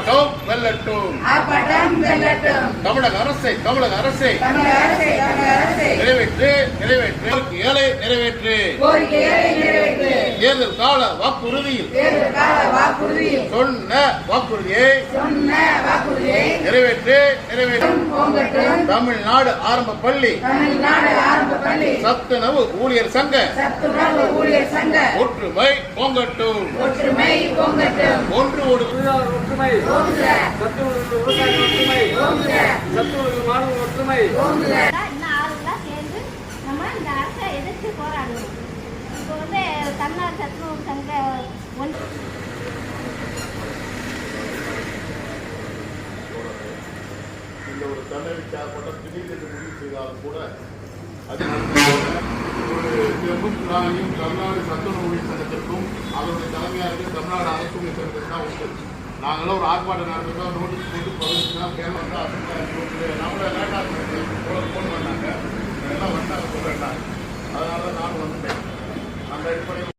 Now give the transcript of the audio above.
ஆர்ப்பாட்டம் வெல்லட்டும். ஆர்ப்பாட்டம் வெல்லட்டும். தமிழக அரசை தமிழக அரசை. தமிழக அரசை தமிழக அரசை. நிறைவேற்று நிறைவேற்று. ஏழை நிறைவேற்று. கோரிக்கைகளை நிறைவேற்று. தேர்தல் கால வாக்குறுதியில். தேர்தல் கால வாக்குறுதியில். சொன்ன வாக்குறுதியை சொன்ன வாக்குறுதியை. நிறைவேற்று தமிழ்நாடு ஆரம்ப பள்ளி. தமிழ்நாடு ஆரம்ப பள்ளி. சத்துணவு ஊழியர் சங்க. சத்துணர்வு ஊழியர் சங்க. ஒற்றுமை பொங்கட்டும். ஒற்றுமை பொங்கட்டும். ஒன்று ஒரு தொழிலாளர் ஒற்றுமை. சத்துணவு விவசாய ஒற்றுமை. சத்துணவு மாணவ ஒற்றுமை. சேர்ந்து நம்ம இந்த அரசை எதிர்த்து போராடணும் இப்போ வந்து தன்னார் சத்துணவு சங்க ஒன்று. இந்த ஒரு தன்னறிக்கையாகப்பட்ட திடீரென்று முடிவு செய்தாலும் கூட அது ஒரு நாளையும் தமிழ்நாடு சத்துணவு ஊழியர் சங்கத்திற்கும் அதனுடைய தலைமையாக இருக்க தமிழ்நாடு அரசு ஊழியர் சங்கத்திற்கு தான் உண்டு. நாங்களும் ஒரு ஆர்ப்பாட்டம் நடத்திருக்கோம் நோட்டீஸ் போட்டு பதினஞ்சுனா கேள்வி வந்தால் அரசு நம்மள லேட்டாக ஃபோன் பண்ணாங்க எல்லாம் வந்தாங்க வேண்டாம். அதனால நான் வந்துட்டேன். அந்த அடிப்படையில்